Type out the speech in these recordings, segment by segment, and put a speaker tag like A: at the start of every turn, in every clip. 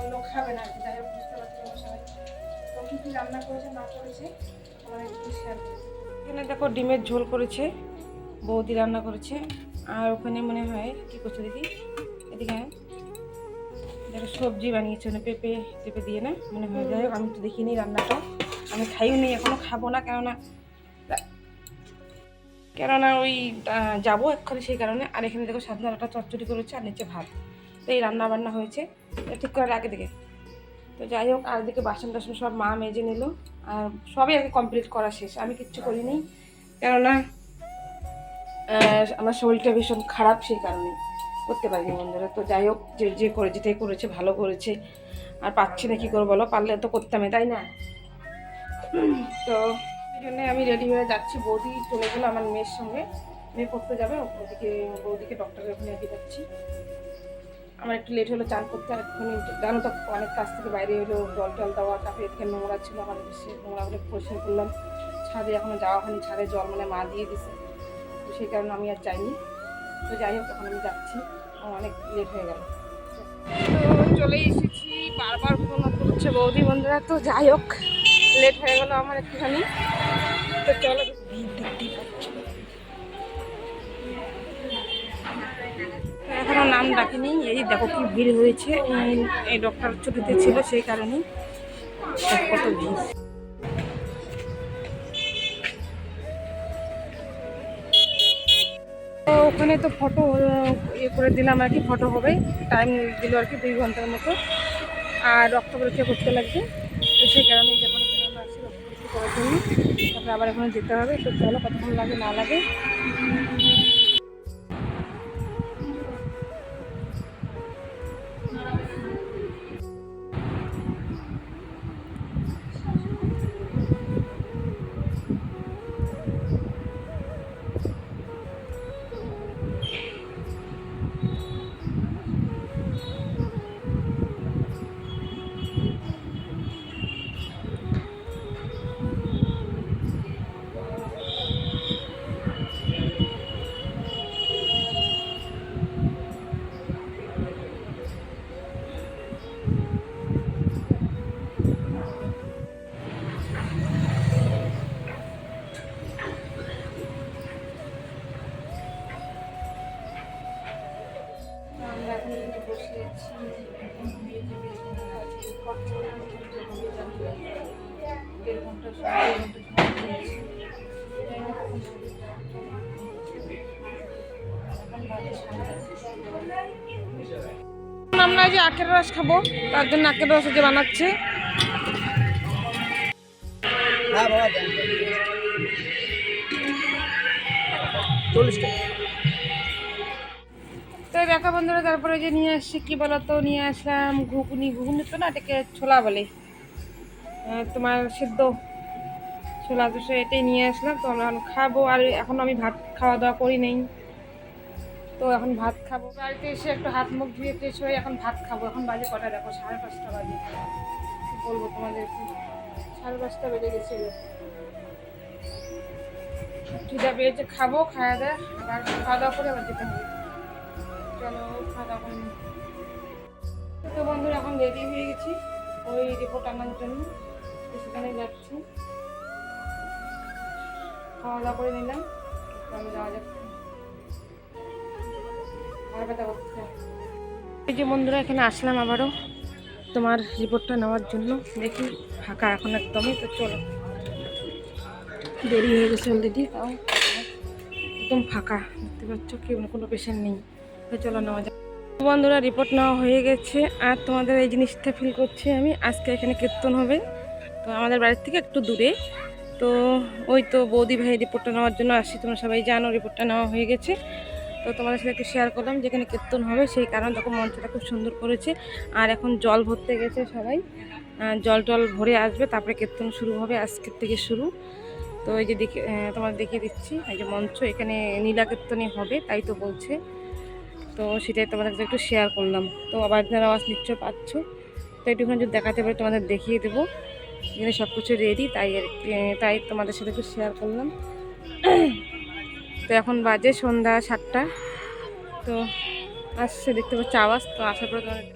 A: অন্য খাবে না আর কি বুঝতে পারছি সবাই তো রান্না করেছে না করেছে এখানে দেখো ডিমের ঝোল করেছে, বৌদি রান্না করেছে, আর ওখানে মনে হয়, কি করছে দিদি এদিকে দেখো সবজি বানিয়েছে মানে পেঁপে পেঁপে দিয়ে না? মনে হয়, যাই হোক, আমি তো দেখিনি রান্নাটা। আমি খাইও নি, এখনও খাব না, কেননা কেননা ওই যাব এক্ষুনি সেই কারণে। আর এখানে দেখো সাধারণ একটা চচ্চড়ি করেছে, আর নিচে ভাত। এই রান্না বান্না হয়েছে ঠিক করার আগে থেকে। তো যাই হোক, আর দিকে বাসন টাসন সব মা মেজে নিল। আর সবই কি কমপ্লিট করা শেষ। আমি কিচ্ছু করিনি। কেননা আমার শরীরটা ভীষণ খারাপ সেই কারণে করতে পারিনি বন্ধুরা। তো যাই হোক, যে যে করে যেটাই করেছে, ভালো করেছে। আর পাচ্ছি না কী করব বলো? পারলে তো করতামই, তাই না? তো এই জন্যে আমি রেডি হয়ে যাচ্ছি। বৌদি চলে গেলো আমার মেয়ের সঙ্গে। মেয়ে পড়তে যাবে, ওদিকে বৌদিকে ডক্টরের ওখানে দিয়ে যাচ্ছি। আমার একটু লেট হলো, চান করতে এক্ষুনি জানো তো, অনেক কাছ থেকে বাইরে হলো, জল টল দেওয়া, তারপরে এদিকে নোংরা ছিল, আমার বেশি নোংরাগুলো পরিষ্কার করলাম। ছাদে এখনও যাওয়া হয়নি, ছাদে জল মানে মা দিয়ে দিছে। তো সেই কারণে আমি আর যাইনি। তো যাই হোক, এখন আমি যাচ্ছি। আমার অনেক লেট হয়ে গেল। তো চলে এসেছি, বারবার ফোন করছে বৌদি বন্ধুরা। তো যাই হোক লেট হয়ে গেল আমার একটুখানি। তো চলো পাচ্ছ তো এখনও নাম ডাকিনি। এই দেখো কি ভিড় হয়েছে। এই- ডক্টর ছুটিতে ছিল সেই কারণেই দেখো কত ভিড়। ওখানে তো ফটো ইয়ে করে দিলাম আর কি ফটো হবে। টাইম দিল আর কি দুই ঘণ্টার মতো। আর রক্ত পরীক্ষা করতে লাগবে। তো সেই কারণে যখন আসি রক্ত পরীক্ষা করার জন্য। তারপরে আবার এখানে যেতে হবে। তো চলো কতক্ষণ লাগে না লাগে। আমরা এখন যে আখের রস খাব তার জন্য আখের রস যে বানাচ্ছে।
B: চল্লিশ টাকা।
A: দেখা বন্ধুরা তারপরে যে নিয়ে আসছি, কি বলতো, নিয়ে আসলাম ঘুগনি। ঘুগনি তো না, এটাকে ছোলা বলে। তোমার সিদ্ধ ছোলা, তো এটাই নিয়ে আসলাম। তো আমরা এখন খাব, আর এখন আমি ভাত খাওয়া দাওয়া করি নেই। তো এখন ভাত খাব। বাড়িতে এসে একটু হাত মুখ ধুয়ে ফ্রেশ হয়ে এখন ভাত খাব। এখন বাজে কটা? দেখো, সাড়ে পাঁচটা বাজে। বলব তোমাদেরকে সাড়ে পাঁচটা বেজে গেছে। খিদা পেয়েছে, খাব খাওয়া দাওয়া আবার খাওয়া দাওয়া করে আবার যেতে হবে। চলো খাওয়া তো বন্ধুরা, এখন রেডি হয়ে গেছি ওই রিপোর্ট আনার জন্য। সেখানে যাচ্ছি। খাওয়া দাওয়া করে নিলাম চলো যাওয়া যাক। আর ব্যথা করছে এই যে বন্ধুরা, এখানে আসলাম আবারও তোমার রিপোর্টটা নেওয়ার জন্য। দেখি, ফাঁকা এখন একদমই, তো চলো। দেরি হয়ে গেছে অলরেডি তাও একদম ফাঁকা। দেখতে পাচ্ছ কি, কোনো পেশেন্ট নেই। চলো নেওয়া বন্ধুরা রিপোর্ট নেওয়া হয়ে গেছে। আর তোমাদের এই জিনিসটা ফিল করছি আমি, আজকে এখানে কীর্তন হবে। তো আমাদের বাড়ির থেকে একটু দূরে। তো ওই তো বৌদি ভাই রিপোর্টটা নেওয়ার জন্য আসি, তোমরা সবাই জানো রিপোর্টটা নেওয়া হয়ে গেছে। তো তোমাদের সাথে একটু শেয়ার করলাম যেখানে কীর্তন হবে, সেই কারণে তখন মঞ্চটা খুব সুন্দর করেছে। আর এখন জল ভরতে গেছে সবাই। জল টল ভরে আসবে, তারপরে কীর্তন শুরু হবে, আজকের থেকে শুরু। তো এই যে দেখে তোমার দেখিয়ে দিচ্ছি, এই যে মঞ্চ এখানে নীলা কীর্তনই হবে, তাই তো বলছে। তো সেটাই তোমাদের কাছে একটু শেয়ার করলাম। তো আবার যারা আওয়াজ নিশ্চয় পাচ্ছ, তো একটুখানি যদি দেখাতে পারি, তোমাদের দেখিয়ে দেবো। এখানে সব কিছু রেডি তাই তাই তোমাদের সাথে একটু শেয়ার করলাম। তো এখন বাজে সন্ধ্যা সাতটা। তো আসছে, দেখতে পাচ্ছি আওয়াজ, তো আসার পরে তোমাদের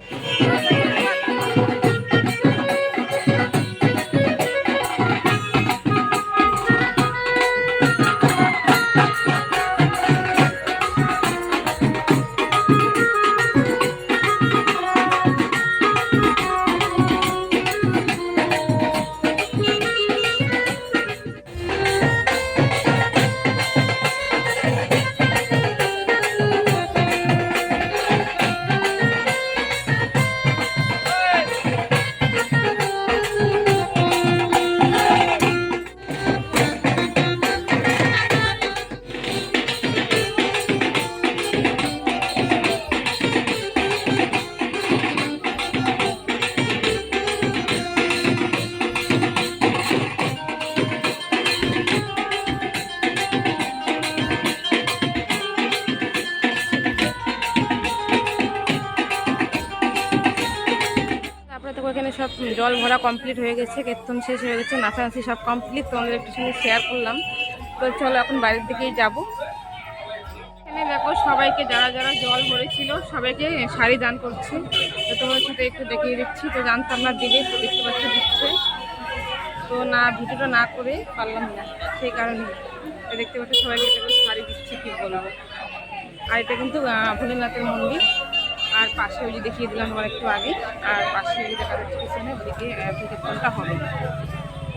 A: সব জল ভরা কমপ্লিট হয়ে গেছে, কীর্তন শেষ হয়ে গেছে নাচানাচি সব কমপ্লিট তোমাদের একটু সঙ্গে শেয়ার করলাম। তো চলো এখন বাড়ির দিকেই যাব। এখানে দেখো সবাইকে, যারা যারা জল ভরেছিল, সবাইকে শাড়ি দান করছি। তো তোমার সাথে একটু দেখিয়ে দিচ্ছি। তো জানতাম না দিলে তো দেখতে পাচ্ছি দিচ্ছে। তো না, ভিডিওটা না করে পারলাম না, সেই কারণে দেখতে পাচ্ছি সবাইকে শাড়ি দিচ্ছে, কি বলব। আর এটা কিন্তু ভোলেনাথের মন্দির। আর পাশে ওই যে দেখিয়ে দিলাম আমার একটু আগে, আর পাশে ওই দেখা যাচ্ছে পিছনে ওদিকে কীর্তনটা হবে।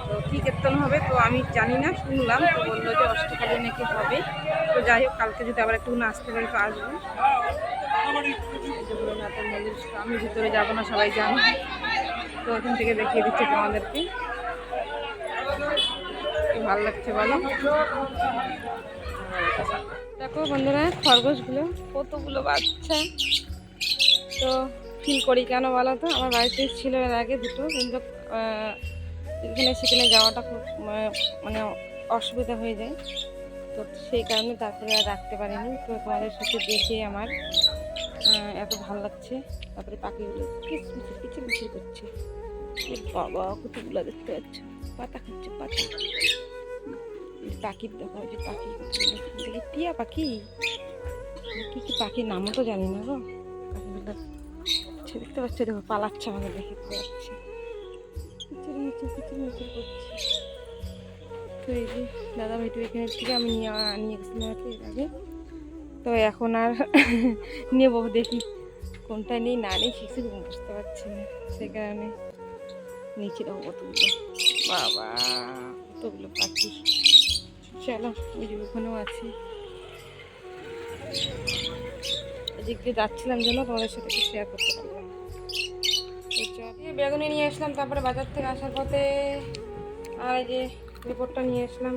A: তো কী কীর্তন হবে তো আমি জানি না, শুনলাম, তো বলল যে অষ্টকালী নাকি হবে। তো যাই হোক, কালকে যদি আবার একটু আসতে পারি তো আসব। ভোলেনাথের মন্দির আমি ভিতরে যাব না, সবাই জানো। তো ওখান থেকে দেখিয়ে দিচ্ছি তোমাদেরকে। ভালো লাগছে বলো? দেখো বন্ধুরা, খরগোশগুলো কতগুলো বাচ্চা। তো ফিল করি। কেন বলো তো আমার বাড়িতে ছিল এর আগে দুটো, কিন্তু এখানে সেখানে যাওয়াটা খুব মানে অসুবিধা হয়ে যায়। তো সেই কারণে তারপরে আর রাখতে পারিনি। তো তোমাদের সাথে দেখে আমার এত ভালো লাগছে। তারপরে পাখিগুলো কিচমিচির কিচিরমিচির করছে। বাবা, কতগুলো দেখতে পাচ্ছ? পাতা খাচ্ছে পাতা। পাখির দেখা যে পাখি টিয়া পাখি? কি কি পাখির নামও তো জানি না গো। আচ্ছা দেখতে পাচ্ছ, দেখো, পালাচ্ছে আমাকে দেখে পালাচ্ছে তো এই যে, দাদা ভাইটু এখানে থেকে আমি নিয়ে নিয়ে গেছিলাম এর আগে। তো এখন আর নেব দেখি, কোনটা নেই, না নেই কিছু বুঝতে পারছি না। সেই কারণে নিচে দেখো কতগুলো বাবা, কতগুলো পাখি। চলো, ওই যে ওখানেও আছে। এদিক দিয়ে যাচ্ছিলাম জন্য তোমাদের সাথে একটু শেয়ার করতে পারলাম। বেগুনি নিয়ে আসলাম, তারপরে বাজার থেকে আসার পথে আর এই যে রিপোর্টটা নিয়ে আসলাম।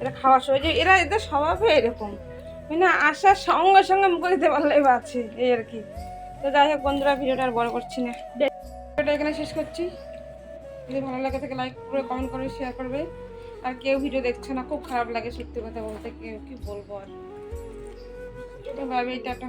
A: এটা খাওয়ার সময় যে এরা, এদের স্বভাবে এরকম। মানে আসার সঙ্গে সঙ্গে মুখে দিতে পারলেই আছে, এই আর কি। তো যাই হোক বন্ধুরা, ভিডিওটা আর বড় করছি না। ভিডিওটা এখানে শেষ করছি। যদি ভালো লাগে থাকে লাইক করে কমেন্ট করে শেয়ার করবে। আর কেউ ভিডিও দেখছে না, খুব খারাপ লাগে সত্যি কথা বলতে, কেউ কি বলব আর। ভাবি টাটা